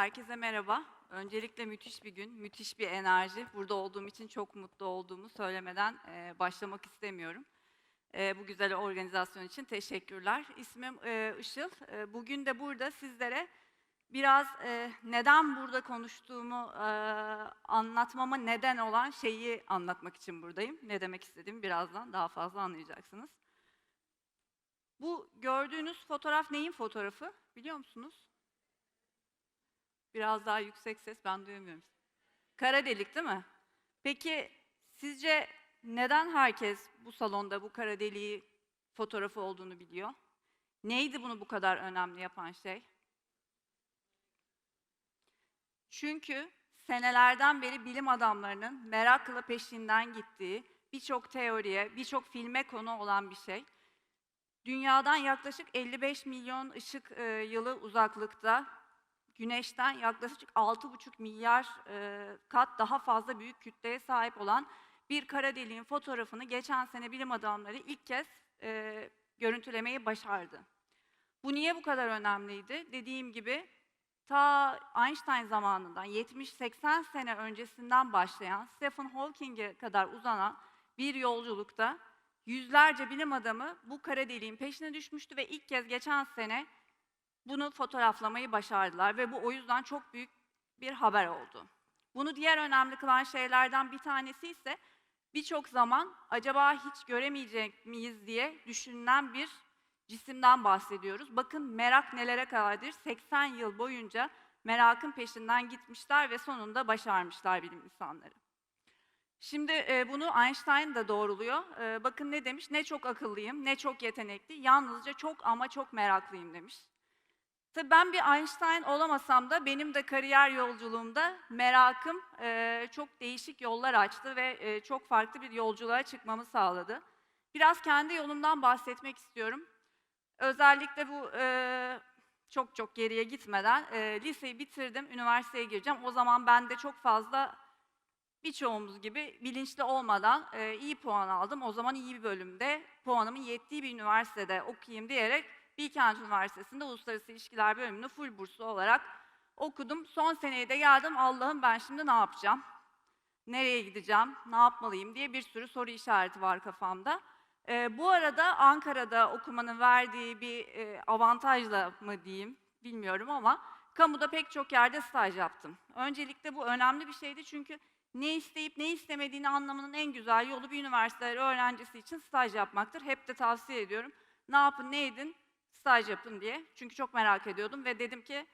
herkese merhaba. Öncelikle müthiş bir gün, müthiş bir enerji. Burada olduğum için çok mutlu olduğumu söylemeden e, başlamak istemiyorum. E, bu güzel organizasyon için teşekkürler. İsmim e, Işıl. E, bugün de burada sizlere biraz e, neden burada konuştuğumu e, anlatmama neden olan şeyi anlatmak için buradayım. Ne demek istediğimi birazdan daha fazla anlayacaksınız. Bu gördüğünüz fotoğraf neyin fotoğrafı biliyor musunuz? Biraz daha yüksek ses ben duyamıyorum. Kara delik değil mi? Peki sizce neden herkes bu salonda bu kara deliği fotoğrafı olduğunu biliyor? Neydi bunu bu kadar önemli yapan şey? Çünkü senelerden beri bilim adamlarının merakla peşinden gittiği birçok teoriye, birçok filme konu olan bir şey. Dünyadan yaklaşık 55 milyon ışık e, yılı uzaklıkta Güneş'ten yaklaşık 6,5 milyar e, kat daha fazla büyük kütleye sahip olan bir kara deliğin fotoğrafını geçen sene bilim adamları ilk kez e, görüntülemeyi başardı. Bu niye bu kadar önemliydi? Dediğim gibi ta Einstein zamanından 70-80 sene öncesinden başlayan Stephen Hawking'e kadar uzanan bir yolculukta yüzlerce bilim adamı bu kara deliğin peşine düşmüştü ve ilk kez geçen sene bunu fotoğraflamayı başardılar ve bu o yüzden çok büyük bir haber oldu. Bunu diğer önemli kılan şeylerden bir tanesi ise birçok zaman acaba hiç göremeyecek miyiz diye düşünülen bir cisimden bahsediyoruz. Bakın merak nelere kadardır. 80 yıl boyunca merakın peşinden gitmişler ve sonunda başarmışlar bilim insanları. Şimdi e, bunu Einstein da doğruluyor. E, bakın ne demiş? Ne çok akıllıyım, ne çok yetenekli, yalnızca çok ama çok meraklıyım demiş. Tabii ben bir Einstein olamasam da benim de kariyer yolculuğumda merakım e, çok değişik yollar açtı ve e, çok farklı bir yolculuğa çıkmamı sağladı. Biraz kendi yolumdan bahsetmek istiyorum. Özellikle bu e, çok çok geriye gitmeden e, liseyi bitirdim, üniversiteye gireceğim. O zaman ben de çok fazla birçoğumuz gibi bilinçli olmadan e, iyi puan aldım. O zaman iyi bir bölümde puanımın yettiği bir üniversitede okuyayım diyerek Bilkent Üniversitesi'nde Uluslararası İlişkiler bölümünü full burslu olarak okudum. Son seneye de geldim. Allah'ım ben şimdi ne yapacağım? Nereye gideceğim? Ne yapmalıyım diye bir sürü soru işareti var kafamda. Ee, bu arada Ankara'da okumanın verdiği bir e, avantajla mı diyeyim bilmiyorum ama kamuda pek çok yerde staj yaptım. Öncelikle bu önemli bir şeydi çünkü ne isteyip ne istemediğini anlamanın en güzel yolu bir üniversite öğrencisi için staj yapmaktır. Hep de tavsiye ediyorum. Ne yapın, ne edin? Staj yapın diye. Çünkü çok merak ediyordum ve dedim ki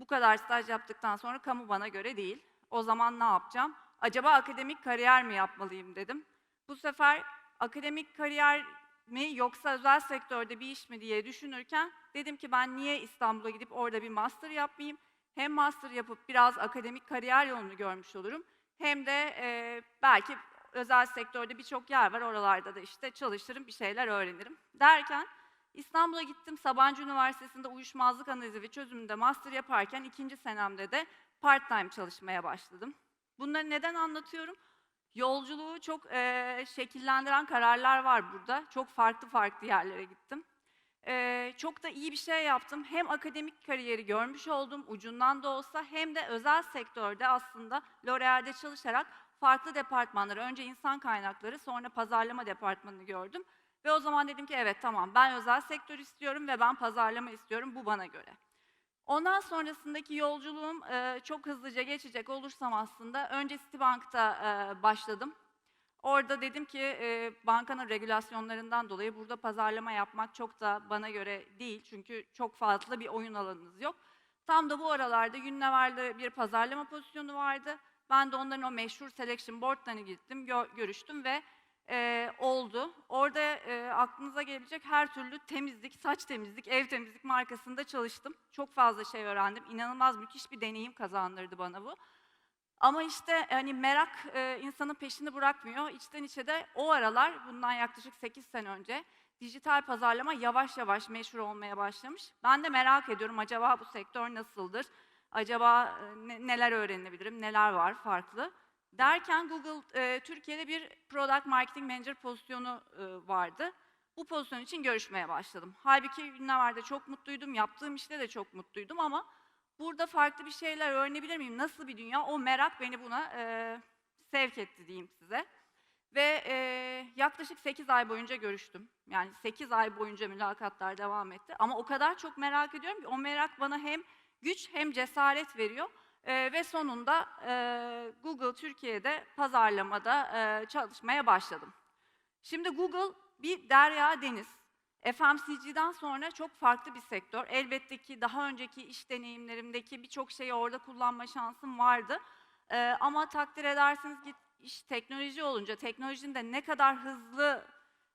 bu kadar staj yaptıktan sonra kamu bana göre değil. O zaman ne yapacağım? Acaba akademik kariyer mi yapmalıyım dedim. Bu sefer akademik kariyer mi yoksa özel sektörde bir iş mi diye düşünürken dedim ki ben niye İstanbul'a gidip orada bir master yapmayayım? Hem master yapıp biraz akademik kariyer yolunu görmüş olurum. Hem de e, belki özel sektörde birçok yer var. Oralarda da işte çalışırım, bir şeyler öğrenirim. Derken İstanbul'a gittim. Sabancı Üniversitesi'nde uyuşmazlık analizi ve çözümünde master yaparken ikinci senemde de part-time çalışmaya başladım. Bunları neden anlatıyorum? Yolculuğu çok e, şekillendiren kararlar var burada. Çok farklı farklı yerlere gittim. E, çok da iyi bir şey yaptım. Hem akademik kariyeri görmüş oldum ucundan da olsa hem de özel sektörde aslında L'Oreal'de çalışarak farklı departmanları, önce insan kaynakları sonra pazarlama departmanını gördüm. Ve o zaman dedim ki evet tamam ben özel sektör istiyorum ve ben pazarlama istiyorum bu bana göre. Ondan sonrasındaki yolculuğum e, çok hızlıca geçecek olursam aslında önce Citibank'ta e, başladım. Orada dedim ki e, bankanın regülasyonlarından dolayı burada pazarlama yapmak çok da bana göre değil. Çünkü çok fazla bir oyun alanınız yok. Tam da bu aralarda Unilever'de bir pazarlama pozisyonu vardı. Ben de onların o meşhur selection board'larına gittim, gö- görüştüm ve e, oldu. Orada e, aklınıza gelebilecek her türlü temizlik, saç temizlik, ev temizlik markasında çalıştım. Çok fazla şey öğrendim. İnanılmaz müthiş bir deneyim kazandırdı bana bu. Ama işte hani merak e, insanın peşini bırakmıyor. İçten içe de o aralar, bundan yaklaşık 8 sene önce dijital pazarlama yavaş yavaş meşhur olmaya başlamış. Ben de merak ediyorum acaba bu sektör nasıldır? Acaba e, ne, neler öğrenebilirim, neler var farklı? Derken Google e, Türkiye'de bir Product Marketing Manager pozisyonu e, vardı. Bu pozisyon için görüşmeye başladım. Halbuki Unilever'de çok mutluydum, yaptığım işte de çok mutluydum ama Burada farklı bir şeyler öğrenebilir miyim? Nasıl bir dünya? O merak beni buna e, sevk etti diyeyim size. Ve e, yaklaşık 8 ay boyunca görüştüm. Yani 8 ay boyunca mülakatlar devam etti. Ama o kadar çok merak ediyorum ki o merak bana hem güç hem cesaret veriyor. E, ve sonunda e, Google Türkiye'de pazarlamada e, çalışmaya başladım. Şimdi Google bir derya deniz. FMCG'den sonra çok farklı bir sektör. Elbette ki daha önceki iş deneyimlerimdeki birçok şeyi orada kullanma şansım vardı. Ee, ama takdir edersiniz ki iş teknoloji olunca, teknolojinin de ne kadar hızlı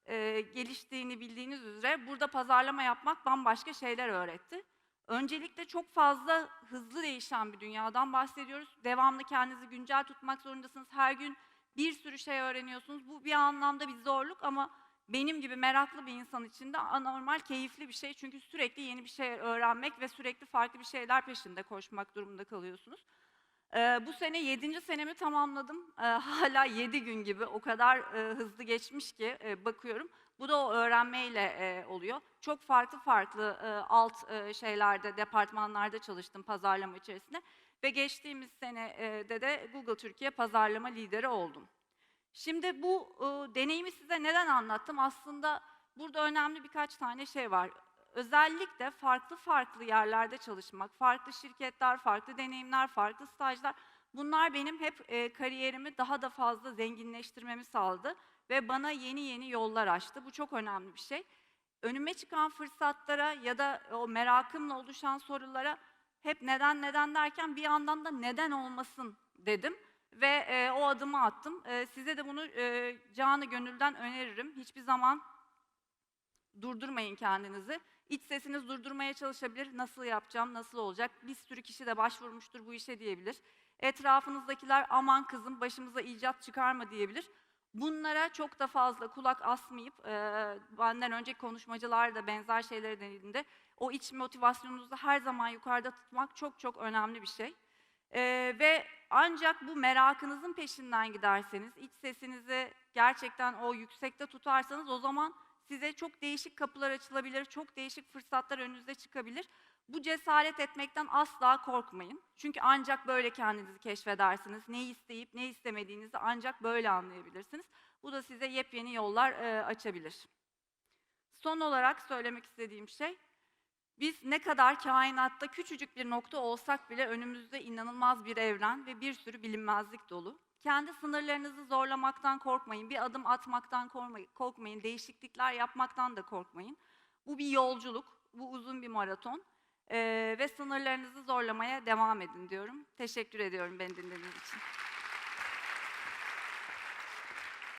e, geliştiğini bildiğiniz üzere burada pazarlama yapmak bambaşka şeyler öğretti. Öncelikle çok fazla hızlı değişen bir dünyadan bahsediyoruz. Devamlı kendinizi güncel tutmak zorundasınız. Her gün bir sürü şey öğreniyorsunuz. Bu bir anlamda bir zorluk ama benim gibi meraklı bir insan için de anormal keyifli bir şey. Çünkü sürekli yeni bir şey öğrenmek ve sürekli farklı bir şeyler peşinde koşmak durumunda kalıyorsunuz. Ee, bu sene 7. senemi tamamladım. Ee, hala 7 gün gibi o kadar e, hızlı geçmiş ki e, bakıyorum. Bu da o öğrenmeyle e, oluyor. Çok farklı farklı e, alt e, şeylerde, departmanlarda çalıştım pazarlama içerisinde. Ve geçtiğimiz senede de Google Türkiye pazarlama lideri oldum. Şimdi bu e, deneyimi size neden anlattım? Aslında burada önemli birkaç tane şey var. Özellikle farklı farklı yerlerde çalışmak, farklı şirketler, farklı deneyimler, farklı stajlar. Bunlar benim hep e, kariyerimi daha da fazla zenginleştirmemi sağladı ve bana yeni yeni yollar açtı. Bu çok önemli bir şey. Önüme çıkan fırsatlara ya da o merakımla oluşan sorulara hep neden neden derken bir yandan da neden olmasın dedim ve e, o adımı attım. E, size de bunu e, canı gönülden öneririm. Hiçbir zaman durdurmayın kendinizi. İç sesiniz durdurmaya çalışabilir. Nasıl yapacağım, nasıl olacak? Bir sürü kişi de başvurmuştur bu işe diyebilir. Etrafınızdakiler aman kızım başımıza icat çıkarma diyebilir. Bunlara çok da fazla kulak asmayıp, e, benden önceki konuşmacılar da benzer şeyleri denediğinde o iç motivasyonunuzu her zaman yukarıda tutmak çok çok önemli bir şey. Ee, ve ancak bu merakınızın peşinden giderseniz, iç sesinizi gerçekten o yüksekte tutarsanız o zaman size çok değişik kapılar açılabilir, çok değişik fırsatlar önünüze çıkabilir. Bu cesaret etmekten asla korkmayın. Çünkü ancak böyle kendinizi keşfedersiniz. Neyi isteyip ne istemediğinizi ancak böyle anlayabilirsiniz. Bu da size yepyeni yollar e, açabilir. Son olarak söylemek istediğim şey, biz ne kadar kainatta küçücük bir nokta olsak bile önümüzde inanılmaz bir evren ve bir sürü bilinmezlik dolu. Kendi sınırlarınızı zorlamaktan korkmayın, bir adım atmaktan korkmayın, değişiklikler yapmaktan da korkmayın. Bu bir yolculuk, bu uzun bir maraton Ve sınırlarınızı zorlamaya devam edin diyorum. Teşekkür ediyorum beni dinlediğiniz için.